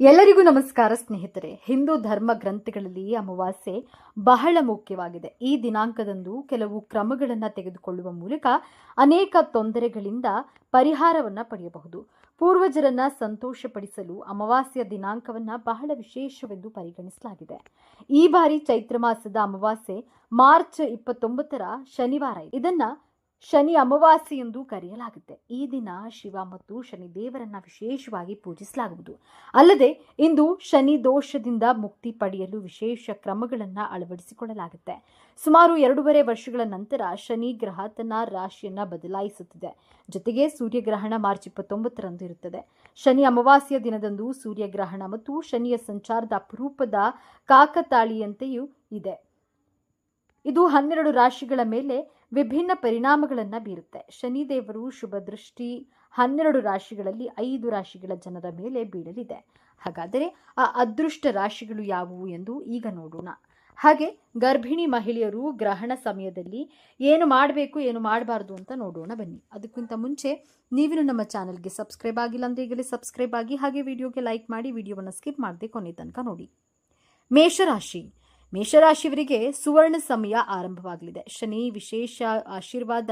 ಎಲ್ಲರಿಗೂ ನಮಸ್ಕಾರ ಸ್ನೇಹಿತರೆ. ಹಿಂದೂ ಧರ್ಮ ಗ್ರಂಥಗಳಲ್ಲಿ ಅಮಾವಾಸ್ಯೆ ಬಹಳ ಮುಖ್ಯವಾಗಿದೆ. ಈ ದಿನಾಂಕದಂದು ಕೆಲವು ಕ್ರಮಗಳನ್ನು ತೆಗೆದುಕೊಳ್ಳುವ ಮೂಲಕ ಅನೇಕ ತೊಂದರೆಗಳಿಂದ ಪರಿಹಾರವನ್ನು ಪಡೆಯಬಹುದು. ಪೂರ್ವಜರನ್ನ ಸಂತೋಷಪಡಿಸಲು ಅಮಾವಾಸ್ಯ ದಿನಾಂಕವನ್ನ ಬಹಳ ವಿಶೇಷವೆಂದು ಪರಿಗಣಿಸಲಾಗಿದೆ. ಈ ಬಾರಿ ಚೈತ್ರ ಮಾಸದ ಅಮಾವಾಸ್ಯೆ ಮಾರ್ಚ್ ಇಪ್ಪತ್ತೊಂಬತ್ತರ ಶನಿವಾರ ಇದನ್ನು ಶನಿ ಅಮಾವಾಸ್ಯೆ ಎಂದು ಕರೆಯಲಾಗುತ್ತೆ. ಈ ದಿನ ಶಿವ ಮತ್ತು ಶನಿ ದೇವರನ್ನ ವಿಶೇಷವಾಗಿ ಪೂಜಿಸಲಾಗುವುದು. ಅಲ್ಲದೆ ಇಂದು ಶನಿ ದೋಷದಿಂದ ಮುಕ್ತಿ ಪಡೆಯಲು ವಿಶೇಷ ಕ್ರಮಗಳನ್ನು ಅಳವಡಿಸಿಕೊಳ್ಳಲಾಗುತ್ತೆ. ಸುಮಾರು ಎರಡೂವರೆ ವರ್ಷಗಳ ನಂತರ ಶನಿ ಗ್ರಹ ತನ್ನ ರಾಶಿಯನ್ನ ಬದಲಾಯಿಸುತ್ತಿದೆ. ಜೊತೆಗೆ ಸೂರ್ಯಗ್ರಹಣ ಮಾರ್ಚ್ ಇಪ್ಪತ್ತೊಂಬತ್ತರಂದು ಇರುತ್ತದೆ. ಶನಿ ಅಮಾವಾಸ್ಯ ದಿನದಂದು ಸೂರ್ಯಗ್ರಹಣ ಮತ್ತು ಶನಿಯ ಸಂಚಾರದ ಅಪರೂಪದ ಕಾಕತಾಳಿಯಂತೆಯೂ ಇದೆ. ಇದು ಹನ್ನೆರಡು ರಾಶಿಗಳ ಮೇಲೆ ವಿಭಿನ್ನ ಪರಿಣಾಮಗಳನ್ನು ಬೀರುತ್ತೆ. ಶನಿದೇವರು ಶುಭ ದೃಷ್ಟಿ ಹನ್ನೆರಡು ರಾಶಿಗಳಲ್ಲಿ ಐದು ರಾಶಿಗಳ ಜನರ ಮೇಲೆ ಬೀಳಲಿದೆ. ಹಾಗಾದರೆ ಆ ಅದೃಷ್ಟ ರಾಶಿಗಳು ಯಾವುವು ಎಂದು ಈಗ ನೋಡೋಣ. ಹಾಗೆ ಗರ್ಭಿಣಿ ಮಹಿಳೆಯರು ಗ್ರಹಣ ಸಮಯದಲ್ಲಿ ಏನು ಮಾಡಬೇಕು, ಏನು ಮಾಡಬಾರ್ದು ಅಂತ ನೋಡೋಣ ಬನ್ನಿ. ಅದಕ್ಕಿಂತ ಮುಂಚೆ ನೀವಿನ ನಮ್ಮ ಚಾನಲ್ಗೆ ಸಬ್ಸ್ಕ್ರೈಬ್ ಆಗಿಲ್ಲ ಅಂದರೆ ಈಗಲೇ ಸಬ್ಸ್ಕ್ರೈಬ್ ಆಗಿ ಹಾಗೆ ವಿಡಿಯೋಗೆ ಲೈಕ್ ಮಾಡಿ, ವಿಡಿಯೋವನ್ನು ಸ್ಕಿಪ್ ಮಾಡದೆ ಕೊನೆ ತನಕ ನೋಡಿ. ಮೇಷರಾಶಿ. ಮೇಷರಾಶಿಯವರಿಗೆ ಸುವರ್ಣ ಸಮಯ ಆರಂಭವಾಗಲಿದೆ. ಶನಿ ವಿಶೇಷ ಆಶೀರ್ವಾದ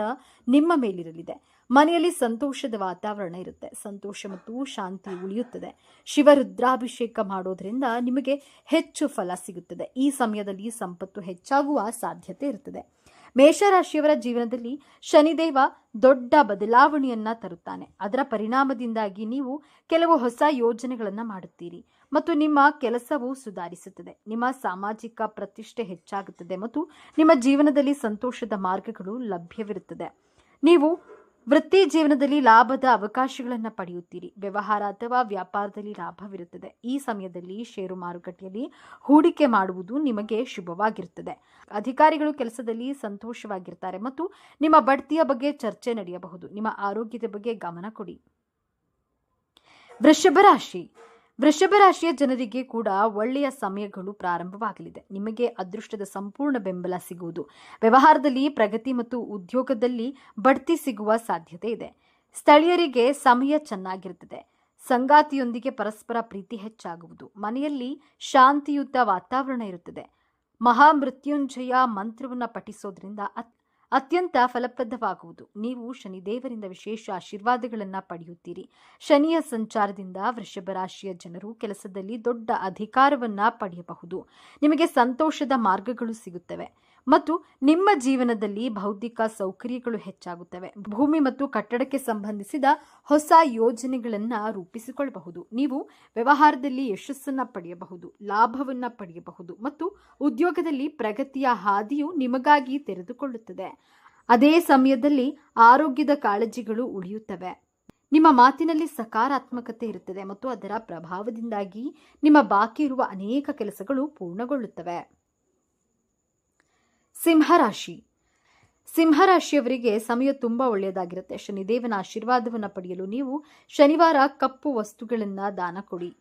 ನಿಮ್ಮ ಮೇಲಿರಲಿದೆ. ಮನೆಯಲ್ಲಿ ಸಂತೋಷದ ವಾತಾವರಣ ಇರುತ್ತೆ. ಸಂತೋಷ ಮತ್ತು ಶಾಂತಿ ಉಳಿಯುತ್ತದೆ. ಶಿವರುದ್ರಾಭಿಷೇಕ ಮಾಡೋದ್ರಿಂದ ನಿಮಗೆ ಹೆಚ್ಚು ಫಲ ಸಿಗುತ್ತದೆ. ಈ ಸಮಯದಲ್ಲಿ ಸಂಪತ್ತು ಹೆಚ್ಚಾಗುವ ಸಾಧ್ಯತೆ ಇರುತ್ತದೆ ಮೇಷರಾಶಿಯವರ ಜೀವನದಲ್ಲಿ ಶನಿದೇವ ದೊಡ್ಡ ಬದಲಾವಣೆಯನ್ನ ತರುತ್ತಾನೆ. ಅದರ ಪರಿಣಾಮದಿಂದಾಗಿ ನೀವು ಕೆಲವು ಹೊಸ ಯೋಜನೆಗಳನ್ನು ಮಾಡುತ್ತೀರಿ ಮತ್ತು ನಿಮ್ಮ ಕೆಲಸವು ಸುಧಾರಿಸುತ್ತದೆ. ನಿಮ್ಮ ಸಾಮಾಜಿಕ ಪ್ರತಿಷ್ಠೆ ಹೆಚ್ಚಾಗುತ್ತದೆ ಮತ್ತು ನಿಮ್ಮ ಜೀವನದಲ್ಲಿ ಸಂತೋಷದ ಮಾರ್ಗಗಳು ಲಭ್ಯವಿರುತ್ತದೆ. ನೀವು ವೃತ್ತಿ ಜೀವನದಲ್ಲಿ ಲಾಭದ ಅವಕಾಶಗಳನ್ನು ಪಡೆಯುತ್ತೀರಿ. ವ್ಯವಹಾರ ಅಥವಾ ವ್ಯಾಪಾರದಲ್ಲಿ ಲಾಭವಿರುತ್ತದೆ. ಈ ಸಮಯದಲ್ಲಿ ಷೇರು ಮಾರುಕಟ್ಟೆಯಲ್ಲಿ ಹೂಡಿಕೆ ಮಾಡುವುದು ನಿಮಗೆ ಶುಭವಾಗಿರುತ್ತದೆ. ಅಧಿಕಾರಿಗಳು ಕೆಲಸದಲ್ಲಿ ಸಂತೋಷವಾಗಿರ್ತಾರೆ ಮತ್ತು ನಿಮ್ಮ ಬಡ್ತಿಯ ಬಗ್ಗೆ ಚರ್ಚೆ ನಡೆಯಬಹುದು. ನಿಮ್ಮ ಆರೋಗ್ಯದ ಬಗ್ಗೆ ಗಮನ ಕೊಡಿ. ವೃಷಭ ರಾಶಿ. ವೃಷಭ ರಾಶಿಯ ಜನರಿಗೆ ಕೂಡ ಒಳ್ಳೆಯ ಸಮಯಗಳು ಪ್ರಾರಂಭವಾಗಲಿದೆ. ನಿಮಗೆ ಅದೃಷ್ಟದ ಸಂಪೂರ್ಣ ಬೆಂಬಲ ಸಿಗುವುದು. ವ್ಯವಹಾರದಲ್ಲಿ, ಪ್ರಗತಿ ಮತ್ತು ಉದ್ಯೋಗದಲ್ಲಿ ಬಡ್ತಿ ಸಿಗುವ ಸಾಧ್ಯತೆ ಇದೆ. ಸ್ಥಳೀಯರಿಗೆ ಸಮಯ ಚೆನ್ನಾಗಿರುತ್ತದೆ. ಸಂಗಾತಿಯೊಂದಿಗೆ ಪರಸ್ಪರ ಪ್ರೀತಿ ಹೆಚ್ಚಾಗುವುದು. ಮನೆಯಲ್ಲಿ ಶಾಂತಿಯುತ ವಾತಾವರಣ ಇರುತ್ತದೆ. ಮಹಾಮೃತ್ಯುಂಜಯ ಮಂತ್ರವನ್ನು ಪಠಿಸೋದ್ರಿಂದ ಅತ್ಯಂತ ಫಲಪ್ರದವಾಗುವುದು. ನೀವು ಶನಿದೇವರಿಂದ ವಿಶೇಷ ಆಶೀರ್ವಾದಗಳನ್ನು ಪಡೆಯುತ್ತೀರಿ. ಶನಿಯ ಸಂಚಾರದಿಂದ ವೃಷಭ ರಾಶಿಯ ಜನರು ಕೆಲಸದಲ್ಲಿ ದೊಡ್ಡ ಅಧಿಕಾರವನ್ನ ಪಡೆಯಬಹುದು. ನಿಮಗೆ ಸಂತೋಷದ ಮಾರ್ಗಗಳು ಸಿಗುತ್ತವೆ. ಮತ್ತು ನಿಮ್ಮ ಜೀವನದಲ್ಲಿ ಭೌತಿಕ ಸೌಕರ್ಯಗಳು ಹೆಚ್ಚಾಗುತ್ತವೆ. ಭೂಮಿ ಮತ್ತು ಕಟ್ಟಡಕ್ಕೆ ಸಂಬಂಧಿಸಿದ ಹೊಸ ಯೋಜನೆಗಳನ್ನು ರೂಪಿಸಿಕೊಳ್ಳಬಹುದು. ನೀವು ವ್ಯವಹಾರದಲ್ಲಿ ಯಶಸ್ಸನ್ನು ಪಡೆಯಬಹುದು, ಲಾಭವನ್ನು ಪಡೆಯಬಹುದು ಮತ್ತು ಉದ್ಯೋಗದಲ್ಲಿ ಪ್ರಗತಿಯ ಹಾದಿಯು ನಿಮಗಾಗಿ ತೆರೆದುಕೊಳ್ಳುತ್ತದೆ. ಅದೇ ಸಮಯದಲ್ಲಿ ಆರೋಗ್ಯದ ಕಾಳಜಿಗಳು ಉಳಿಯುತ್ತವೆ. ನಿಮ್ಮ ಮಾತಿನಲ್ಲಿ ಸಕಾರಾತ್ಮಕತೆ ಇರುತ್ತದೆ ಮತ್ತು ಅದರ ಪ್ರಭಾವದಿಂದಾಗಿ ನಿಮ್ಮ ಬಾಕಿ ಇರುವ ಅನೇಕ ಕೆಲಸಗಳು ಪೂರ್ಣಗೊಳ್ಳುತ್ತವೆ. ಸಿಂಹರಾಶಿ. ಸಿಂಹರಾಶಿಯವರಿಗೆ ಸಮಯ ತುಂಬ ಒಳ್ಳೆಯದಾಗಿರುತ್ತೆ. ಶನಿದೇವನ ಆಶೀರ್ವಾದವನ್ನು ಪಡೆಯಲು ನೀವು ಶನಿವಾರ ಕಪ್ಪು ವಸ್ತುಗಳನ್ನು ದಾನ ಕೊಡಿ.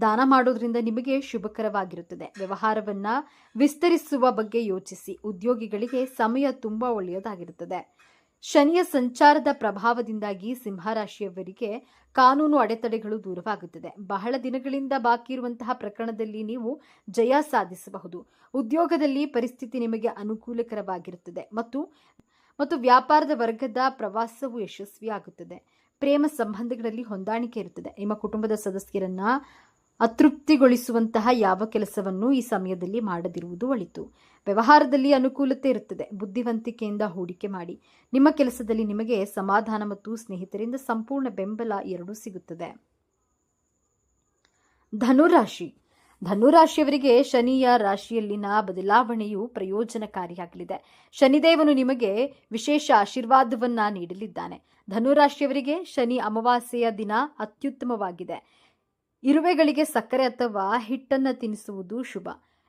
ದಾನ ಮಾಡೋದ್ರಿಂದ ನಿಮಗೆ ಶುಭಕರವಾಗಿರುತ್ತದೆ. ವ್ಯವಹಾರವನ್ನು ವಿಸ್ತರಿಸುವ ಬಗ್ಗೆ ಯೋಚಿಸಿ. ಉದ್ಯೋಗಿಗಳಿಗೆ ಸಮಯ ತುಂಬ ಒಳ್ಳೆಯದಾಗಿರುತ್ತದೆ. ಶನಿಯ ಸಂಚಾರದ ಪ್ರಭಾವದಿಂದಾಗಿ ಸಿಂಹರಾಶಿಯವರಿಗೆ ಕಾನೂನು ಅಡೆತಡೆಗಳು ದೂರವಾಗುತ್ತದೆ. ಬಹಳ ದಿನಗಳಿಂದ ಬಾಕಿ ಇರುವಂತಹ ಪ್ರಕರಣದಲ್ಲಿ ನೀವು ಜಯ ಸಾಧಿಸಬಹುದು. ಉದ್ಯೋಗದಲ್ಲಿ ಪರಿಸ್ಥಿತಿ ನಿಮಗೆ ಅನುಕೂಲಕರವಾಗಿರುತ್ತದೆ ಮತ್ತು ಮತ್ತು ವ್ಯಾಪಾರದ ವರ್ಗದ ಪ್ರವಾಸವು ಯಶಸ್ವಿಯಾಗುತ್ತದೆ. ಪ್ರೇಮ ಸಂಬಂಧಗಳಲ್ಲಿ ಹೊಂದಾಣಿಕೆ ಇರುತ್ತದೆ. ನಿಮ್ಮ ಕುಟುಂಬದ ಸದಸ್ಯರನ್ನ ಅತೃಪ್ತಿಗೊಳಿಸುವಂತಹ ಯಾವ ಕೆಲಸವನ್ನು ಈ ಸಮಯದಲ್ಲಿ ಮಾಡದಿರುವುದು ಒಳಿತು. ವ್ಯವಹಾರದಲ್ಲಿ ಅನುಕೂಲತೆ ಇರುತ್ತದೆ. ಬುದ್ಧಿವಂತಿಕೆಯಿಂದ ಹೂಡಿಕೆ ಮಾಡಿ. ನಿಮ್ಮ ಕೆಲಸದಲ್ಲಿ ನಿಮಗೆ ಸಮಾಧಾನ ಮತ್ತು ಸ್ನೇಹಿತರಿಂದ ಸಂಪೂರ್ಣ ಬೆಂಬಲ ಎರಡೂ ಸಿಗುತ್ತದೆ. ಧನುರಾಶಿ. ಧನುರಾಶಿಯವರಿಗೆ ಶನಿಯ ರಾಶಿಯಲ್ಲಿನ ಬದಲಾವಣೆಯು ಪ್ರಯೋಜನಕಾರಿಯಾಗಲಿದೆ. ಶನಿದೇವನು ನಿಮಗೆ ವಿಶೇಷ ಆಶೀರ್ವಾದವನ್ನ ನೀಡಲಿದ್ದಾನೆ. ಧನುರಾಶಿಯವರಿಗೆ ಶನಿ ಅಮಾವಾಸ್ಯೆಯ ದಿನ ಅತ್ಯುತ್ತಮವಾಗಿದೆ. ಇರುವೆಗಳಿಗೆ ಸಕ್ಕರೆ ಅಥವಾ ಹಿಟ್ಟನ್ನು ತಿನ್ನಿಸುವುದು ಶುಭ.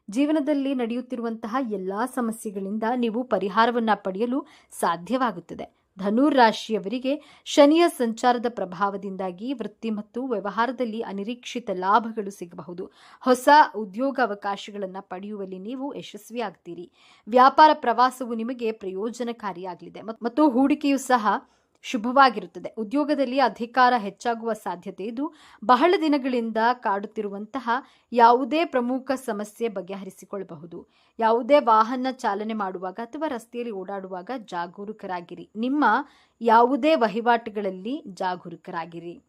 ಜೀವನದಲ್ಲಿ ನಡೆಯುತ್ತಿರುವಂತಹ ಎಲ್ಲಾ ಸಮಸ್ಯೆಗಳಿಂದ ನೀವು ಪರಿಹಾರವನ್ನ ಪಡೆಯಲು ಸಾಧ್ಯವಾಗುತ್ತದೆ. ಧನುರ್ ರಾಶಿಯವರಿಗೆ ಶನಿಯ ಸಂಚಾರದ ಪ್ರಭಾವದಿಂದಾಗಿ ವೃತ್ತಿ ಮತ್ತು ವ್ಯವಹಾರದಲ್ಲಿ ಅನಿರೀಕ್ಷಿತ ಲಾಭಗಳು ಸಿಗಬಹುದು. ಹೊಸ ಉದ್ಯೋಗ ಅವಕಾಶಗಳನ್ನು ಪಡೆಯುವಲ್ಲಿ ನೀವು ಯಶಸ್ವಿಯಾಗ್ತೀರಿ. ವ್ಯಾಪಾರ ಪ್ರವಾಸವು ನಿಮಗೆ ಪ್ರಯೋಜನಕಾರಿಯಾಗಲಿದೆ. ಮತ್ತು ಹೂಡಿಕೆಯು ಸಹ ಶುಭವಾಗಿರುತ್ತದೆ. ಉದ್ಯೋಗದಲ್ಲಿ ಅಧಿಕಾರ ಹೆಚ್ಚಾಗುವ ಸಾಧ್ಯತೆ ಇದು. ಬಹಳ ದಿನಗಳಿಂದ ಕಾಡುತ್ತಿರುವಂತಹ ಯಾವುದೇ ಪ್ರಮುಖ ಸಮಸ್ಯೆ ಬಗೆಹರಿಸಿಕೊಳ್ಳಬಹುದು. ಯಾವುದೇ ವಾಹನ ಚಾಲನೆ ಮಾಡುವಾಗ ಅಥವಾ ರಸ್ತೆಯಲ್ಲಿ ಓಡಾಡುವಾಗ ಜಾಗರೂಕರಾಗಿರಿ. ನಿಮ್ಮ ಯಾವುದೇ ವಹಿವಾಟುಗಳಲ್ಲಿ ಜಾಗರೂಕರಾಗಿರಿ.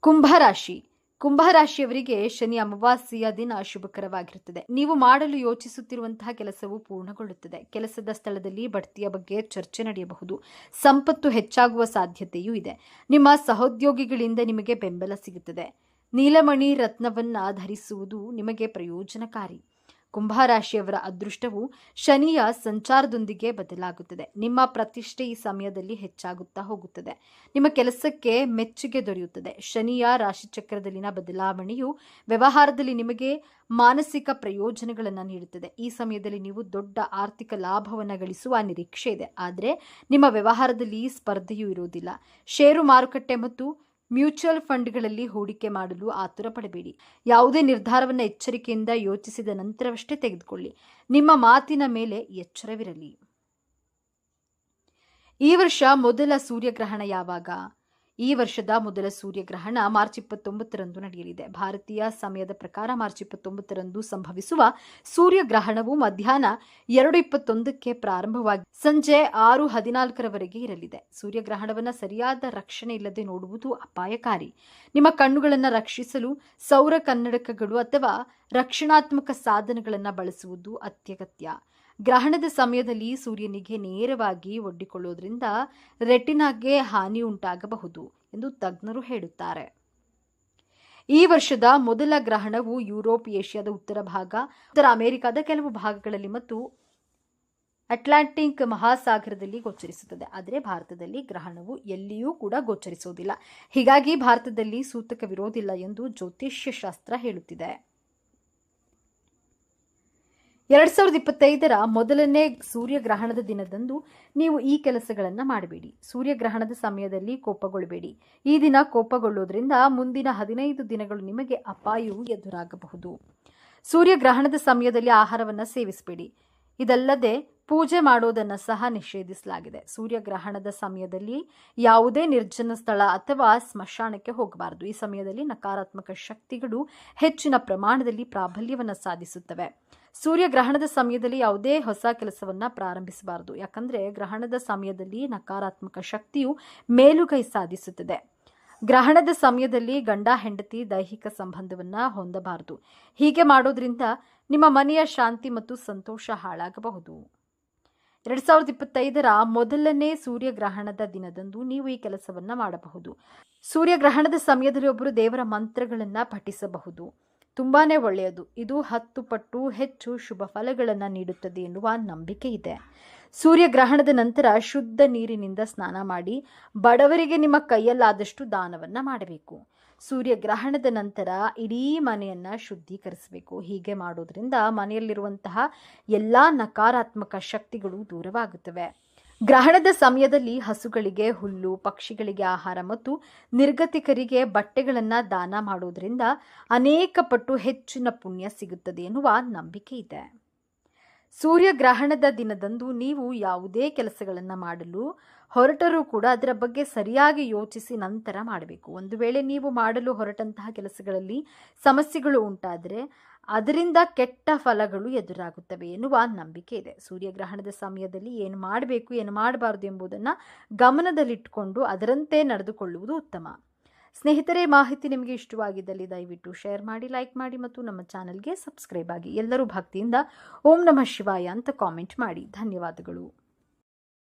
ಕುಂಭರಾಶಿ ಕುಂಭರಾಶಿಯವರಿಗೆ ಶನಿ ಅಮಾವಾಸ್ಯೆಯ ದಿನ ಶುಭಕರವಾಗಿರುತ್ತದೆ. ನೀವು ಮಾಡಲು ಯೋಚಿಸುತ್ತಿರುವಂತಹ ಕೆಲಸವು ಪೂರ್ಣಗೊಳ್ಳುತ್ತದೆ. ಕೆಲಸದ ಸ್ಥಳದಲ್ಲಿ ಬಡ್ತಿಯ ಬಗ್ಗೆ ಚರ್ಚೆ ನಡೆಯಬಹುದು. ಸಂಪತ್ತು ಹೆಚ್ಚಾಗುವ ಸಾಧ್ಯತೆಯೂ ಇದೆ. ನಿಮ್ಮ ಸಹೋದ್ಯೋಗಿಗಳಿಂದ ನಿಮಗೆ ಬೆಂಬಲ ಸಿಗುತ್ತದೆ. ನೀಲಮಣಿ ರತ್ನವನ್ನ ಧರಿಸುವುದು ನಿಮಗೆ ಪ್ರಯೋಜನಕಾರಿ. ಕುಂಭರಾಶಿಯವರ ಅದೃಷ್ಟವು ಶನಿಯ ಸಂಚಾರದೊಂದಿಗೆ ಬದಲಾಗುತ್ತದೆ. ನಿಮ್ಮ ಪ್ರತಿಷ್ಠೆ ಈ ಸಮಯದಲ್ಲಿ ಹೆಚ್ಚಾಗುತ್ತಾ ಹೋಗುತ್ತದೆ. ನಿಮ್ಮ ಕೆಲಸಕ್ಕೆ ಮೆಚ್ಚುಗೆ ದೊರೆಯುತ್ತದೆ. ಶನಿಯ ರಾಶಿಚಕ್ರದಲ್ಲಿನ ಬದಲಾವಣೆಯು ವ್ಯವಹಾರದಲ್ಲಿ ನಿಮಗೆ ಮಾನಸಿಕ ಪ್ರಯೋಜನಗಳನ್ನು ನೀಡುತ್ತದೆ. ಈ ಸಮಯದಲ್ಲಿ ನೀವು ದೊಡ್ಡ ಆರ್ಥಿಕ ಲಾಭವನ್ನು ಗಳಿಸುವ ನಿರೀಕ್ಷೆ ಇದೆ. ಆದರೆ ನಿಮ್ಮ ವ್ಯವಹಾರದಲ್ಲಿ ಸ್ಪರ್ಧೆಯೂ ಇರುವುದಿಲ್ಲ. ಷೇರು ಮಾರುಕಟ್ಟೆ ಮತ್ತು ಮ್ಯೂಚುವಲ್ ಫಂಡ್ಗಳಲ್ಲಿ ಹೂಡಿಕೆ ಮಾಡಲು ಆತುರ ಪಡಬೇಡಿ. ಯಾವುದೇ ನಿರ್ಧಾರವನ್ನು ಎಚ್ಚರಿಕೆಯಿಂದ ಯೋಚಿಸಿದ ನಂತರವಷ್ಟೇ ತೆಗೆದುಕೊಳ್ಳಿ. ನಿಮ್ಮ ಮಾತಿನ ಮೇಲೆ ಎಚ್ಚರವಿರಲಿ. ಈ ವರ್ಷ ಮೊದಲ ಸೂರ್ಯಗ್ರಹಣ ಯಾವಾಗ? ಈ ವರ್ಷದ ಮೊದಲ ಸೂರ್ಯಗ್ರಹಣ ಮಾರ್ಚ್ ಇಪ್ಪತ್ತೊಂಬತ್ತರಂದು ನಡೆಯಲಿದೆ. ಭಾರತೀಯ ಸಮಯದ ಪ್ರಕಾರ ಮಾರ್ಚ್ ಇಪ್ಪತ್ತೊಂಬತ್ತರಂದು ಸಂಭವಿಸುವ ಸೂರ್ಯಗ್ರಹಣವು ಮಧ್ಯಾಹ್ನ ಎರಡು ಇಪ್ಪತ್ತೊಂದಕ್ಕೆ ಪ್ರಾರಂಭವಾಗಿ ಸಂಜೆ ಆರು ಹದಿನಾಲ್ಕರವರೆಗೆ ಇರಲಿದೆ. ಸೂರ್ಯಗ್ರಹಣವನ್ನು ಸರಿಯಾದ ರಕ್ಷಣೆ ಇಲ್ಲದೆ ನೋಡುವುದು ಅಪಾಯಕಾರಿ. ನಿಮ್ಮ ಕಣ್ಣುಗಳನ್ನು ರಕ್ಷಿಸಲು ಸೌರ ಕನ್ನಡಕಗಳು ಅಥವಾ ರಕ್ಷಣಾತ್ಮಕ ಸಾಧನಗಳನ್ನು ಬಳಸುವುದು ಅತ್ಯಗತ್ಯ. ಗ್ರಹಣದ ಸಮಯದಲ್ಲಿ ಸೂರ್ಯನಿಗೆ ನೇರವಾಗಿ ಒಡ್ಡಿಕೊಳ್ಳುವುದರಿಂದ ರೆಟಿನಾಗೆ ಹಾನಿ ಉಂಟಾಗಬಹುದು ಎಂದು ತಜ್ಞರು ಹೇಳುತ್ತಾರೆ. ಈ ವರ್ಷದ ಮೊದಲ ಗ್ರಹಣವು ಯುರೋಪ್, ಏಷ್ಯಾದ ಉತ್ತರ ಭಾಗ, ಉತ್ತರ ಅಮೆರಿಕದ ಕೆಲವು ಭಾಗಗಳಲ್ಲಿ ಮತ್ತು ಅಟ್ಲಾಂಟಿಕ್ ಮಹಾಸಾಗರದಲ್ಲಿ ಗೋಚರಿಸುತ್ತದೆ. ಆದರೆ ಭಾರತದಲ್ಲಿ ಗ್ರಹಣವು ಎಲ್ಲಿಯೂ ಕೂಡ ಗೋಚರಿಸುವುದಿಲ್ಲ. ಹೀಗಾಗಿ ಭಾರತದಲ್ಲಿ ಸೂತಕವಿರೋದಿಲ್ಲ ಎಂದು ಜ್ಯೋತಿಷ್ಯ ಶಾಸ್ತ್ರ ಹೇಳುತ್ತಿದೆ. ಎರಡ್ ಸಾವಿರದ ಇಪ್ಪತ್ತೈದರ ಮೊದಲನೇ ಸೂರ್ಯಗ್ರಹಣದ ದಿನದಂದು ನೀವು ಈ ಕೆಲಸಗಳನ್ನು ಮಾಡಬೇಡಿ. ಸೂರ್ಯಗ್ರಹಣದ ಸಮಯದಲ್ಲಿ ಕೋಪಗೊಳ್ಳಬೇಡಿ. ಈ ದಿನ ಕೋಪಗೊಳ್ಳೋದ್ರಿಂದ ಮುಂದಿನ ಹದಿನೈದು ದಿನಗಳು ನಿಮಗೆ ಅಪಾಯವು ಎದುರಾಗಬಹುದು. ಸೂರ್ಯಗ್ರಹಣದ ಸಮಯದಲ್ಲಿ ಆಹಾರವನ್ನು ಸೇವಿಸಬೇಡಿ. ಇದಲ್ಲದೆ ಪೂಜೆ ಮಾಡೋದನ್ನು ಸಹ ನಿಷೇಧಿಸಲಾಗಿದೆ. ಸೂರ್ಯಗ್ರಹಣದ ಸಮಯದಲ್ಲಿ ಯಾವುದೇ ನಿರ್ಜನ ಸ್ಥಳ ಅಥವಾ ಸ್ಮಶಾನಕ್ಕೆ ಹೋಗಬಾರದು. ಈ ಸಮಯದಲ್ಲಿ ನಕಾರಾತ್ಮಕ ಶಕ್ತಿಗಳು ಹೆಚ್ಚಿನ ಪ್ರಮಾಣದಲ್ಲಿ ಪ್ರಾಬಲ್ಯವನ್ನು ಸಾಧಿಸುತ್ತವೆ. ಸೂರ್ಯಗ್ರಹಣದ ಸಮಯದಲ್ಲಿ ಯಾವುದೇ ಹೊಸ ಕೆಲಸವನ್ನು ಪ್ರಾರಂಭಿಸಬಾರದು. ಯಾಕಂದ್ರೆ ಗ್ರಹಣದ ಸಮಯದಲ್ಲಿ ನಕಾರಾತ್ಮಕ ಶಕ್ತಿಯು ಮೇಲುಗೈ ಸಾಧಿಸುತ್ತದೆ. ಗ್ರಹಣದ ಸಮಯದಲ್ಲಿ ಗಂಡ, ಹೆಂಡತಿ ದೈಹಿಕ ಸಂಬಂಧವನ್ನು ಹೊಂದಬಾರದು. ಹೀಗೆ ಮಾಡೋದ್ರಿಂದ ನಿಮ್ಮ ಮನೆಯ ಶಾಂತಿ ಮತ್ತು ಸಂತೋಷ ಹಾಳಾಗಬಹುದು. ಎರಡ್ ಸಾವಿರದ ಇಪ್ಪತ್ತೈದರ ಮೊದಲನೇ ಸೂರ್ಯಗ್ರಹಣದ ದಿನದಂದು ನೀವು ಈ ಕೆಲಸವನ್ನು ಮಾಡಬಹುದು. ಸೂರ್ಯಗ್ರಹಣದ ಸಮಯದಲ್ಲಿ ಒಬ್ಬರು ದೇವರ ಮಂತ್ರಗಳನ್ನು ಪಠಿಸಬಹುದು. ತುಂಬಾನೇ ಒಳ್ಳೆಯದು. ಇದು ಹತ್ತು ಪಟ್ಟು ಹೆಚ್ಚು ಶುಭ ಫಲಗಳನ್ನು ನೀಡುತ್ತದೆ ಎನ್ನುವ ನಂಬಿಕೆ ಇದೆ. ಸೂರ್ಯಗ್ರಹಣದ ನಂತರ ಶುದ್ಧ ನೀರಿನಿಂದ ಸ್ನಾನ ಮಾಡಿ ಬಡವರಿಗೆ ನಿಮ್ಮ ಕೈಯಲ್ಲಾದಷ್ಟು ದಾನವನ್ನು ಮಾಡಬೇಕು. ಸೂರ್ಯಗ್ರಹಣದ ನಂತರ ಇಡೀ ಮನೆಯನ್ನ ಶುದ್ಧೀಕರಿಸಬೇಕು. ಹೀಗೆ ಮಾಡೋದ್ರಿಂದ ಮನೆಯಲ್ಲಿರುವಂತಹ ಎಲ್ಲ ನಕಾರಾತ್ಮಕ ಶಕ್ತಿಗಳು ದೂರವಾಗುತ್ತವೆ. ಗ್ರಹಣದ ಸಮಯದಲ್ಲಿ ಹಸುಗಳಿಗೆ ಹುಲ್ಲು, ಪಕ್ಷಿಗಳಿಗೆ ಆಹಾರ ಮತ್ತು ನಿರ್ಗತಿಕರಿಗೆ ಬಟ್ಟೆಗಳನ್ನು ದಾನ ಮಾಡುವುದರಿಂದ ಅನೇಕ ಪಟ್ಟು ಹೆಚ್ಚಿನ ಪುಣ್ಯ ಸಿಗುತ್ತದೆ ಎನ್ನುವ ನಂಬಿಕೆ ಇದೆ. ಸೂರ್ಯಗ್ರಹಣದ ದಿನದಂದು ನೀವು ಯಾವುದೇ ಕೆಲಸಗಳನ್ನು ಮಾಡಲು ಹೊರಟರೂ ಕೂಡ ಅದರ ಬಗ್ಗೆ ಸರಿಯಾಗಿ ಯೋಚಿಸಿ ನಂತರ ಮಾಡಬೇಕು. ಒಂದು ವೇಳೆ ನೀವು ಮಾಡಲು ಹೊರಟಂತಹ ಕೆಲಸಗಳಲ್ಲಿ ಸಮಸ್ಯೆಗಳು ಉಂಟಾದರೆ ಅದರಿಂದ ಕೆಟ್ಟ ಫಲಗಳು ಎದುರಾಗುತ್ತವೆ ಎನ್ನುವ ನಂಬಿಕೆ ಇದೆ. ಸೂರ್ಯಗ್ರಹಣದ ಸಮಯದಲ್ಲಿ ಏನು ಮಾಡಬೇಕು, ಏನು ಮಾಡಬಾರದು ಎಂಬುದನ್ನು ಗಮನದಲ್ಲಿಟ್ಟುಕೊಂಡು ಅದರಂತೆ ನಡೆದುಕೊಳ್ಳುವುದು ಉತ್ತಮ. ಸ್ನೇಹಿತರೆ, ಮಾಹಿತಿ ನಿಮಗೆ ಇಷ್ಟವಾಗಿದ್ದಲ್ಲಿ ದಯವಿಟ್ಟು ಶೇರ್ ಮಾಡಿ, ಲೈಕ್ ಮಾಡಿ ಮತ್ತು ನಮ್ಮ ಚಾನಲ್ಗೆ ಸಬ್ಸ್ಕ್ರೈಬ್ ಆಗಿ ಎಲ್ಲರೂ ಭಕ್ತಿಯಿಂದ ಓಂ ನಮಃ ಶಿವಾಯ ಅಂತ ಕಾಮೆಂಟ್ ಮಾಡಿ. ಧನ್ಯವಾದಗಳು.